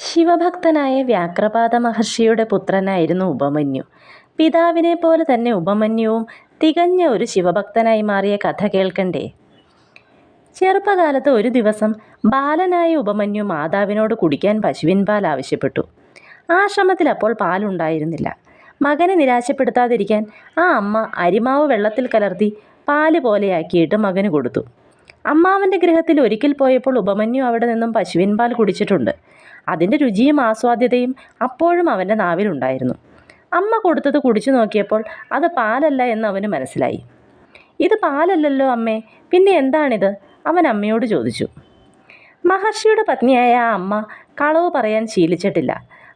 ശിവഭക്തനായ വ്യാക്രപാദ മഹർഷിയുടെ പുത്രനായിരുന്നു ഉപമന്യു. പിതാവിനെ പോലെ തന്നെ ഉപമന്യുവും തികഞ്ഞ ഒരു ശിവഭക്തനായി മാറിയ കഥ കേൾക്കണ്ടേ. ചെറുപ്പകാലത്ത് ഒരു ദിവസം ബാലനായ ഉപമന്യു മാതാവിനോട് കുടിക്കാൻ പശുവിൻ പാൽ ആവശ്യപ്പെട്ടു. ആശ്രമത്തിൽ അപ്പോൾ പാലുണ്ടായിരുന്നില്ല. മകനെ നിരാശപ്പെടുത്താതിരിക്കാൻ ആ അമ്മ അരിമാവ് വെള്ളത്തിൽ കലർത്തി പാൽ പോലെയാക്കിയിട്ട് മകന് കൊടുത്തു. അമ്മാവന്റെ ഗൃഹത്തിൽ ഒരിക്കൽ പോയപ്പോൾ ഉപമന്യു അവിടെ നിന്നും പശുവിൻ പാൽ കുടിച്ചിട്ടുണ്ട്. അതിന്റെ രുചിയും ആസ്വാദ്യതയും അപ്പോഴും അവന്റെ നാവിലുണ്ടായിരുന്നു. അമ്മ കൊടുത്തത് കുടിച്ചു നോക്കിയപ്പോൾ അത് പാലല്ല എന്ന് അവന് മനസ്സിലായി. "ഇത് പാലല്ലല്ലോ അമ്മേ, പിന്നെ എന്താണിത്? " അവൻ അമ്മയോട് ചോദിച്ചു. മഹർഷിയുടെ പത്നിയായ ആ അമ്മ കളവ് പറയാൻ ശീലിച്ചിട്ടില്ല.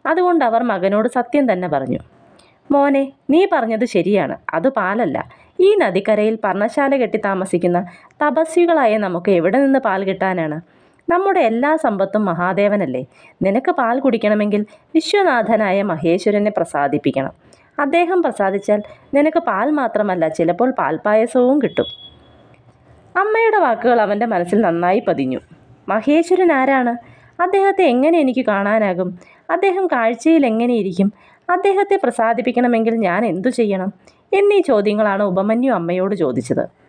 അതുകൊണ്ട് അവർ മകനോട് സത്യം തന്നെ പറഞ്ഞു. "മോനെ, നീ പറഞ്ഞത് ശരിയാണ്. അത് പാലല്ല. ഈ നദിക്കരയിൽ പർണശാല കെട്ടി താമസിക്കുന്ന തപസ്വികളായ നമുക്ക് എവിടെ നിന്ന് പാൽ കിട്ടാനാണ്? നമ്മുടെ എല്ലാ സമ്പത്തും മഹാദേവനല്ലേ. നിനക്ക് പാൽ കുടിക്കണമെങ്കിൽ വിശ്വനാഥനായ മഹേശ്വരനെ പ്രസാദിപ്പിക്കണം. അദ്ദേഹം പ്രസാദിച്ചാൽ നിനക്ക് പാൽ മാത്രമല്ല ചിലപ്പോൾ പാൽപായസവും കിട്ടും. " അമ്മയുടെ വാക്കുകൾ അവന്റെ മനസ്സിൽ നന്നായി പതിഞ്ഞു. മഹേശ്വരൻ ആരാണ്? അദ്ദേഹത്തെ എങ്ങനെ എനിക്ക് കാണാനാകും? അദ്ദേഹം കാഴ്ചയിൽ എങ്ങനെയിരിക്കും? അദ്ദേഹത്തെ പ്രസാദിപ്പിക്കണമെങ്കിൽ ഞാൻ എന്തു ചെയ്യണം? എന്നീ ചോദ്യങ്ങളാണ് ഉപമന്യു അമ്മയോട് ചോദിച്ചത്.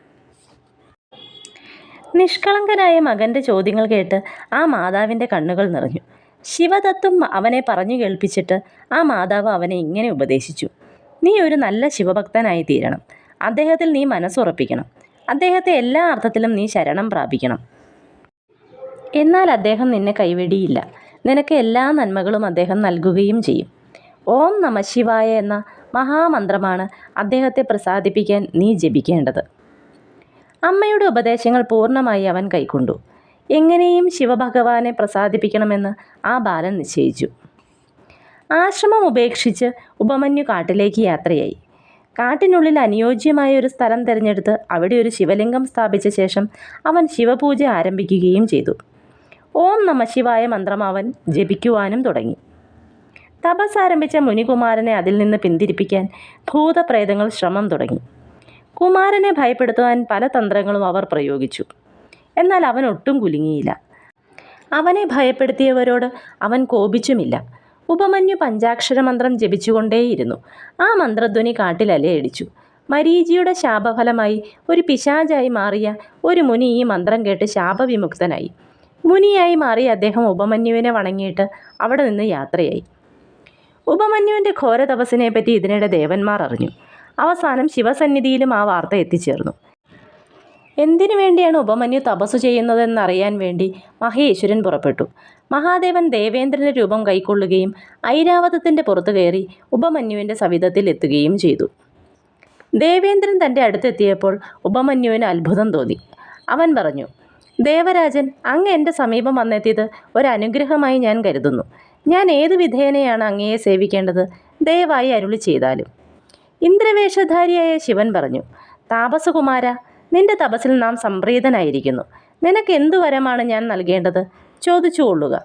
നിഷ്കളങ്കനായ മകന്റെ ചോദ്യങ്ങൾ കേട്ട് ആ മാതാവിന്റെ കണ്ണുകൾ നിറഞ്ഞു. ശിവതത്വം അവനെ പറഞ്ഞു കേൾപ്പിച്ചിട്ട് ആ മാതാവ് അവനെ ഇങ്ങനെ ഉപദേശിച്ചു. "നീ ഒരു നല്ല ശിവഭക്തനായി തീരണം അദ്ദേഹത്തിൽ നീ മനസ്സുറപ്പിക്കണം. അദ്ദേഹത്തെ എല്ലാ അർത്ഥത്തിലും നീ ശരണം പ്രാപിക്കണം. എന്നാൽ അദ്ദേഹം നിന്നെ കൈവെടിയില്ല. നിനക്ക് എല്ലാ നന്മകളും അദ്ദേഹം നൽകുകയും ചെയ്യും. ഓം നമഃശിവായ എന്ന മഹാമന്ത്രമാണ് അദ്ദേഹത്തെ പ്രസാദിപ്പിക്കാൻ നീ ജപിക്കേണ്ടത്. " അമ്മയുടെ ഉപദേശങ്ങൾ പൂർണമായി അവൻ കൈക്കൊണ്ടു. എങ്ങനെയും ശിവഭഗവാനെ പ്രസാദിപ്പിക്കണമെന്ന് ആ ബാലൻ നിശ്ചയിച്ചു. ആശ്രമം ഉപേക്ഷിച്ച് ഉപമന്യു കാട്ടിലേക്ക് യാത്രയായി. കാട്ടിനുള്ളിൽ അനുയോജ്യമായ ഒരു സ്ഥലം തിരഞ്ഞെടുത്ത് അവിടെ ഒരു ശിവലിംഗം സ്ഥാപിച്ച ശേഷം അവൻ ശിവപൂജ ആരംഭിക്കുകയും ചെയ്തു. ഓം നമഃശിവായ മന്ത്രം അവൻ ജപിക്കുവാനും തുടങ്ങി. തപസ്സ് ആരംഭിച്ച മുനികുമാരനെ അതിൽ നിന്ന് പിന്തിരിപ്പിക്കാൻ ഭൂതപ്രേതങ്ങൾ ശ്രമം തുടങ്ങി. കുമാരനെ ഭയപ്പെടുത്തുവാൻ പല തന്ത്രങ്ങളും അവർ പ്രയോഗിച്ചു. എന്നാൽ അവൻ ഒട്ടും കുലുങ്ങിയില്ല. അവനെ ഭയപ്പെടുത്തിയവരോട് അവൻ കോപിച്ചുമില്ല. ഉപമന്യു പഞ്ചാക്ഷര മന്ത്രം ജപിച്ചുകൊണ്ടേയിരുന്നു. ആ മന്ത്രധ്വനി കാട്ടിലലയടിച്ചു മരീചിയുടെ ശാപഫലമായി ഒരു പിശാചായി മാറിയ ഒരു മുനി ഈ മന്ത്രം കേട്ട് ശാപവിമുക്തനായി. മുനിയായി മാറി അദ്ദേഹം ഉപമന്യുവിനെ വണങ്ങിയിട്ട് അവിടെ നിന്ന് യാത്രയായി. ഉപമന്യുവിന്റെ ഘോരതപസ്സിനെപ്പറ്റി ഇതിനിടെ ദേവന്മാർ അറിഞ്ഞു. അവസാനം ശിവസന്നിധിയിലും ആ വാർത്ത എത്തിച്ചേർന്നു. എന്തിനു വേണ്ടിയാണ് ഉപമന്യു തപസ്സു ചെയ്യുന്നതെന്നറിയാൻ വേണ്ടി മഹേശ്വരൻ പുറപ്പെട്ടു. മഹാദേവൻ ദേവേന്ദ്രന്റെ രൂപം കൈക്കൊള്ളുകയും ഐരാവതത്തിന്റെ പുറത്തു കയറി ഉപമന്യുവിന്റെ സവിധത്തിൽ എത്തുകയും ചെയ്തു. ദേവേന്ദ്രൻ തന്റെ അടുത്തെത്തിയപ്പോൾ ഉപമന്യുവിന് അത്ഭുതം തോന്നി. അവൻ പറഞ്ഞു "ദേവരാജൻ, അങ്ങ് എന്റെ സമീപം വന്നെത്തിയത് ഒരനുഗ്രഹമായി ഞാൻ കരുതുന്നു. ഞാൻ ഏത് വിധേനയാണ് അങ്ങയെ സേവിക്കേണ്ടത്? ദയവായി അരുളി ചെയ്താലും " ഇന്ദ്രവേഷധാരിയായ ശിവൻ പറഞ്ഞു താപസകുമാര നിന്റെ തപസ്സിൽ നാം സംപ്രീതനായിരിക്കുന്നു. നിനക്ക് എന്തു വരമാണ് ഞാൻ നൽകേണ്ടത്? ചോദിച്ചുകൊള്ളുക.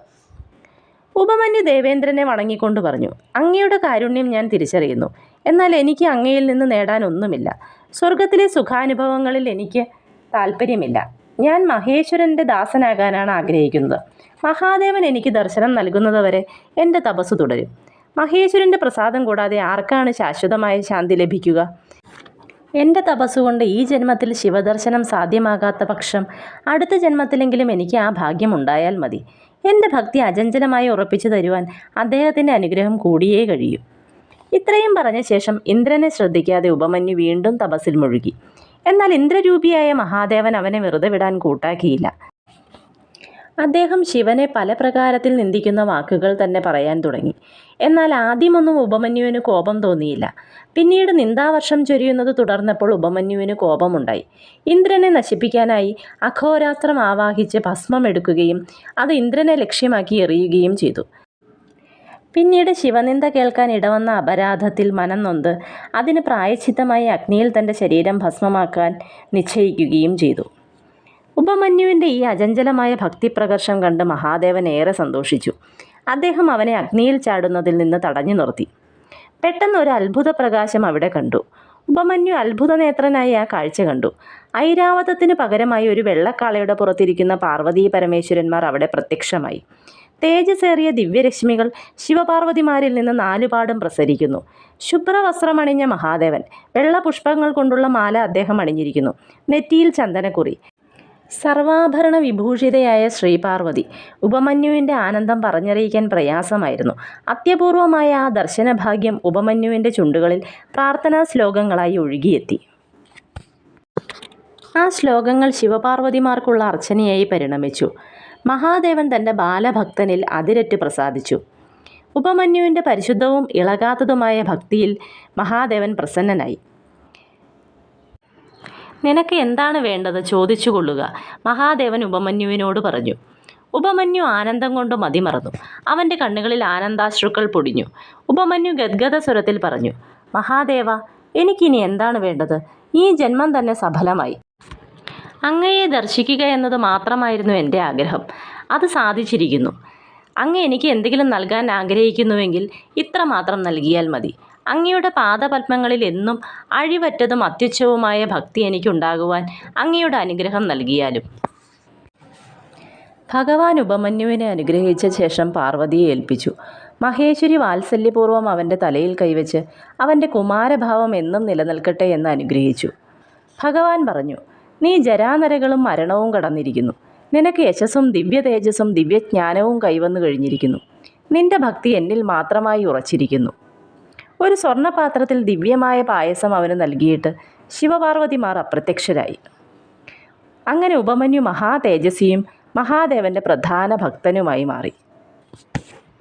" ഉപമന്യു ദേവേന്ദ്രനെ വണങ്ങിക്കൊണ്ട് പറഞ്ഞു "അങ്ങയുടെ കാരുണ്യം ഞാൻ തിരിച്ചറിയുന്നു. എന്നാൽ എനിക്ക് അങ്ങയിൽ നിന്ന് നേടാനൊന്നുമില്ല സ്വർഗത്തിലെ സുഖാനുഭവങ്ങളിൽ എനിക്ക് താല്പര്യമില്ല ഞാൻ മഹേശ്വരന്റെ ദാസനാകാനാണ് ആഗ്രഹിക്കുന്നത്. മഹാദേവൻ എനിക്ക് ദർശനം നൽകുന്നതുവരെ എന്റെ തപസ് തുടരും. മഹേശ്വരന്റെ പ്രസാദം കൂടാതെ ആർക്കാണ് ശാശ്വതമായ ശാന്തി ലഭിക്കുക? എന്റെ തപസ്സുകൊണ്ട് ഈ ജന്മത്തിൽ ശിവദർശനം സാധ്യമാകാത്ത പക്ഷം അടുത്ത ജന്മത്തിലെങ്കിലും എനിക്ക് ആ ഭാഗ്യം ഉണ്ടായാൽ മതി. എന്റെ ഭക്തി അചഞ്ചലമായി ഉറപ്പിച്ചു തരുവാൻ അദ്ദേഹത്തിന്റെ അനുഗ്രഹം കൂടിയേ കഴിയൂ. " ഇത്രയും പറഞ്ഞ ശേഷം ഇന്ദ്രനെ ശ്രദ്ധിക്കാതെ ഉപമന്യു വീണ്ടും തപസ്സിൽ മുഴുകി. എന്നാൽ ഇന്ദ്രരൂപിയായ മഹാദേവൻ അവനെ വെറുതെ വിടാൻ കൂട്ടാക്കിയില്ല. അദ്ദേഹം ശിവനെ പല പ്രകാരത്തിൽ നിന്ദിക്കുന്ന വാക്കുകൾ തന്നെ പറയാൻ തുടങ്ങി. എന്നാൽ ആദ്യമൊന്നും ഉപമന്യുവിന് കോപം തോന്നിയില്ല. പിന്നീട് നിന്ദാവർഷം ചൊരിയുന്നത് തുടർന്നപ്പോൾ ഉപമന്യുവിന് കോപമുണ്ടായി. ഇന്ദ്രനെ നശിപ്പിക്കാനായി അഘോരാത്രം ആവാഹിച്ച് ഭസ്മം എടുക്കുകയും അത് ഇന്ദ്രനെ ലക്ഷ്യമാക്കി എറിയുകയും ചെയ്തു. പിന്നീട് ശിവനിന്ദ കേൾക്കാൻ ഇടവന്ന അപരാധത്തിൽ മനം നൊന്ത് അതിന് പ്രായച്ചിത്തമായി അഗ്നിയിൽ തന്റെ ശരീരം ഭസ്മമാക്കാൻ നിശ്ചയിക്കുകയും ചെയ്തു. ഉപമന്യുവിന്റെ ഈ അചഞ്ചലമായ ഭക്തിപ്രകർഷം കണ്ട് മഹാദേവൻ ഏറെ സന്തോഷിച്ചു. അദ്ദേഹം അവനെ അഗ്നിയിൽ ചാടുന്നതിൽ നിന്ന് തടഞ്ഞു നിർത്തി. പെട്ടെന്ന് ഒരു അത്ഭുത പ്രകാശം അവിടെ കണ്ടു. ഉപമന്യു അത്ഭുത നേത്രനായി ആ കാഴ്ച കണ്ടു. ഐരാവതത്തിന് പകരമായി ഒരു വെള്ളക്കാളയുടെ പുറത്തിരിക്കുന്ന പാർവതി പരമേശ്വരന്മാർ അവിടെ പ്രത്യക്ഷമായി. തേജസേറിയ ദിവ്യരശ്മികൾ ശിവപാർവതിമാരിൽ നിന്ന് നാലുപാടും പ്രസരിക്കുന്നു ശുഭ്രവസ്ത്രമണിഞ്ഞ മഹാദേവൻ വെള്ളപുഷ്പങ്ങൾ കൊണ്ടുള്ള മാല അദ്ദേഹം അണിഞ്ഞിരിക്കുന്നു നെറ്റിയിൽ ചന്ദനക്കുറി സർവാഭരണ വിഭൂഷിതയായ ശ്രീപാർവതി ഉപമന്യുവിന്റെ ആനന്ദം പറഞ്ഞറിയിക്കാൻ പ്രയാസമായിരുന്നു. അത്യപൂർവമായ ആ ദർശനഭാഗ്യം ഉപമന്യുവിന്റെ ചുണ്ടുകളിൽ പ്രാർത്ഥനാ ശ്ലോകങ്ങളായി ഒഴുകിയെത്തി. ആ ശ്ലോകങ്ങൾ ശിവപാർവതിമാർക്കുള്ള അർച്ചനയായി പരിണമിച്ചു. മഹാദേവൻ തന്റെ ബാലഭക്തനിൽ അതിരറ്റ് പ്രസാദിച്ചു. ഉപമന്യുവിന്റെ പരിശുദ്ധവും ഇളകാത്തതുമായ ഭക്തിയിൽ മഹാദേവൻ പ്രസന്നനായി. നിനക്ക് എന്താണ് വേണ്ടത്? ചോദിച്ചു കൊള്ളുക മഹാദേവൻ ഉപമന്യുവിനോട് പറഞ്ഞു ഉപമന്യു ആനന്ദം കൊണ്ട് മതിമറന്നു. അവന്റെ കണ്ണുകളിൽ ആനന്ദാശ്രുക്കൾ പൊടിഞ്ഞു. ഉപമന്യു ഗദ്ഗത സ്വരത്തിൽ പറഞ്ഞു മഹാദേവ എനിക്കിനി എന്താണ് വേണ്ടത്? ഈ ജന്മം തന്നെ സഫലമായി. അങ്ങയെ ദർശിക്കുക എന്നത് മാത്രമായിരുന്നു എന്റെ ആഗ്രഹം. അത് സാധിച്ചിരിക്കുന്നു. അങ്ങ് എനിക്ക് എന്തെങ്കിലും നൽകാൻ ആഗ്രഹിക്കുന്നുവെങ്കിൽ ഇത്ര മാത്രം നൽകിയാൽ മതി. അങ്ങയുടെ പാദപത്മങ്ങളിൽ എന്നും അഴിവറ്റതും അത്യുച്ഛവുമായ ഭക്തി എനിക്കുണ്ടാകുവാൻ അങ്ങയുടെ അനുഗ്രഹം നൽകിയാലും. ഭഗവാൻ ഉപമന്യുവിനെ അനുഗ്രഹിച്ച ശേഷം പാർവതിയെ ഏൽപ്പിച്ചു. മഹേശ്വരി വാത്സല്യപൂർവം അവന്റെ തലയിൽ കൈവച്ച് അവന്റെ കുമാരഭാവം എന്നും നിലനിൽക്കട്ടെ എന്ന് അനുഗ്രഹിച്ചു. ഭഗവാൻ പറഞ്ഞു നീ ജരാനരകളും മരണവും കടന്നിരിക്കുന്നു. നിനക്ക് യശസ്സും ദിവ്യ തേജസ്സും ദിവ്യജ്ഞാനവും കൈവന്നു കഴിഞ്ഞിരിക്കുന്നു. നിന്റെ ഭക്തി എന്നിൽ മാത്രമായി ഉറച്ചിരിക്കുന്നു. ഒരു സ്വർണപാത്രത്തിൽ ദിവ്യമായ പായസം അവന് നൽകിയിട്ട് ശിവപാർവതിമാർ അപ്രത്യക്ഷരായി. അങ്ങനെ ഉപമന്യു മഹാതേജസ്വിയും മഹാദേവന്റെ പ്രധാന ഭക്തനുമായി മാറി.